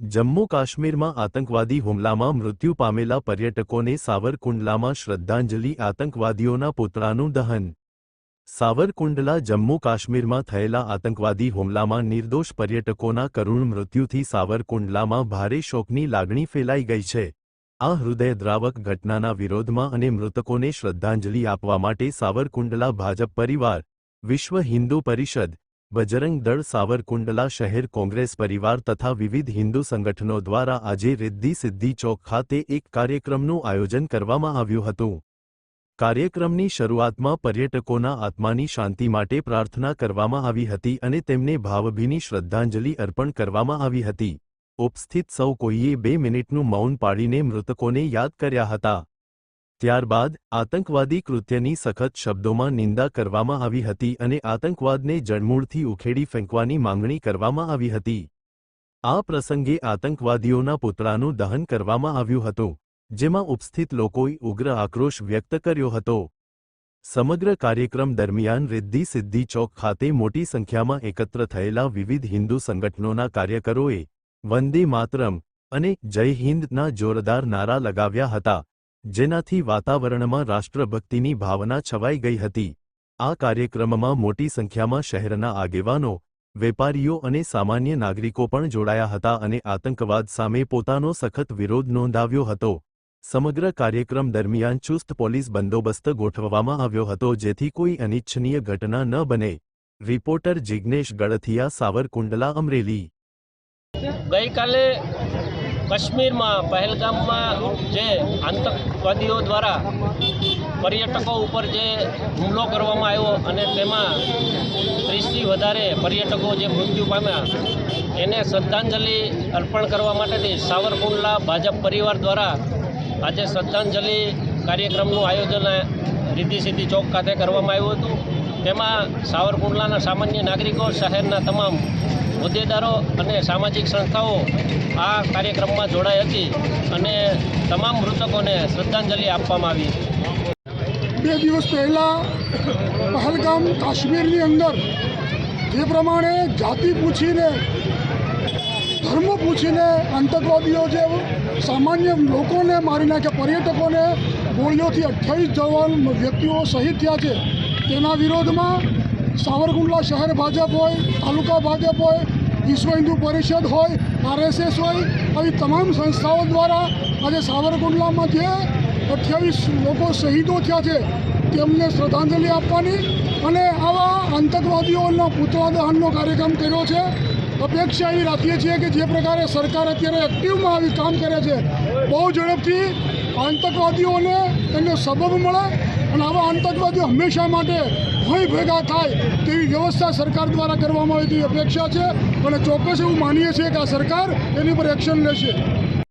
જમ્મુ કાશ્મીરમાં આતંકવાદી હુમલામાં મૃત્યુ પામેલા પર્યટકોને સાવરકુંડલામાં શ્રદ્ધાંજલિ આતંકવાદીઓના પુતળાનું દહન. સાવરકુંડલા જમ્મુ કાશ્મીરમાં થયેલા આતંકવાદી હુમલામાં નિર્દોષ પર્યટકોના કરુણ મૃત્યુથી સાવરકુંડલામાં ભારે શોકની લાગણી ફેલાઈ ગઈ છે. આ હૃદયદ્રાવક ઘટનાના વિરોધમાં અને મૃતકોને શ્રદ્ધાંજલિ આપવા માટે સાવરકુંડલા ભાજપ પરિવાર, વિશ્વ હિન્દુ પરિષદ બજરંગ દળ સાવરકુંડલા શહેર કોંગ્રેસ પરિવાર તથા વિવિધ હિન્દુ સંગઠનો દ્વારા આજે રિદ્ધિ સિદ્ધિ ચોક ખાતે એક કાર્યક્રમનું આયોજન કરવામાં આવ્યું હતું. કાર્યક્રમની શરૂઆતમાં પર્યટકોના આત્માની શાંતિ માટે પ્રાર્થના કરવામાં આવી હતી અને તેમને ભાવભીની શ્રદ્ધાંજલિ અર્પણ કરવામાં આવી હતી. ઉપસ્થિત સૌ કોઈએ બે મિનિટનું મૌન પાડીને મૃતકોને યાદ કર્યા હતા. ત્યારબાદ, આતંકવાદી કૃત્યની સખત શબ્દોમાં નિંદા કરવામાં આવી હતી અને આતંકવાદને જડમૂળથી ઉખેડી ફેંકવાની માંગણી કરવામાં આવી હતી. આ પ્રસંગે આતંકવાદીઓના પુતળાનું દહન કરવામાં આવ્યું હતું, જેમાં ઉપસ્થિત લોકોએ ઉગ્ર આક્રોશ વ્યક્ત કર્યો હતો. સમગ્ર કાર્યક્રમ દરમિયાન રિદ્ધિ સિદ્ધિ ચોક ખાતે મોટી સંખ્યામાં એકત્ર થયેલા વિવિધ હિન્દુ સંગઠનોના કાર્યકરોએ વંદે માતરમ અને જય હિન્દના જોરદાર નારા લગાવ્યા હતા. જેનાથી વાતાવરણમાં રાષ્ટ્રભક્તિની ભાવના છવાઈ ગઈ હતી. આ કાર્યક્રમમાં મોટી સંખ્યામાં શહેરના આગેવાનો, વેપારીઓ અને સામાન્ય નાગરિકો પણ જોડાયા હતા અને આતંકવાદ સામે પોતાનો સખત વિરોધ નોંધાવ્યો હતો. સમગ્ર કાર્યક્રમ દરમિયાન ચુસ્ત પોલીસ બંદોબસ્ત ગોઠવવામાં આવ્યો હતો જેથી કોઈ અનિચ્છનીય ઘટના ન બને. રિપોર્ટર જિગ્નેશ ગળથિયા, સાવરકુંડલા, અમરેલી. ગઈકાલે કાશ્મીરમાં પહેલગામમાં જે આતંકવાદીઓ દ્વારા પર્યટકો ઉપર જે હુમલો કરવામાં આવ્યો અને તેમાં ત્રીસથી વધારે પર્યટકો જે મૃત્યુ પામ્યા, એને શ્રદ્ધાંજલિ અર્પણ કરવા માટેની સાવરકુંડલા ભાજપ પરિવાર દ્વારા આજે શ્રદ્ધાંજલિ કાર્યક્રમનું આયોજન રીધી સીધી ચોક ખાતે કરવામાં આવ્યું હતું. તેમાં સાવરકુંડલાના સામાન્ય નાગરિકો, શહેરના તમામ હોદ્દેદારો અને સામાજિક સંસ્થાઓ આ કાર્યક્રમમાં જોડાઈ હતી અને તમામ મૃતકોને શ્રદ્ધાંજલિ આપવામાં આવી બે દિવસ પહેલાં પહલગામ કાશ્મીરની અંદર જે પ્રમાણે જાતિ પૂછીને, ધર્મ પૂછીને આતંકવાદીઓ જે સામાન્ય લોકોને મારી નાખ્યા પર્યટકોને ગોળીઓથી અઠ્યાવીસ જવાન વ્યક્તિઓ શહીદ થયા છે, તેના વિરોધમાં સાવરકુંડલા શહેર ભાજપ હોય, તાલુકા ભાજપ હોય, વિશ્વ હિન્દુ પરિષદ હોય આરએસએસ હોય, આવી તમામ સંસ્થાઓ દ્વારા આજે સાવરકુંડલામાં જે અઠ્યાવીસ લોકો શહીદો થયા છે, તેમને શ્રદ્ધાંજલિ આપવાની અને આવા આતંકવાદીઓના પૂતળા દહનનો કાર્યક્રમ કર્યો છે. અપેક્ષા એવી રાખીએ છીએ કે જે પ્રકારે સરકાર અત્યારે એક્ટિવમાં આવી કામ કરે છે, બહુ ઝડપથી આતંકવાદીઓને એનો સબબ મળે અને આવા આતંકવાદીઓ હંમેશા માટે ભય ભેગા થાય તેવી વ્યવસ્થા સરકાર દ્વારા કરવામાં આવે તેવી અપેક્ષા છે. અને ચોક્કસ એવું માનીએ છીએ કે આ સરકાર એની પર એક્શન લેશે.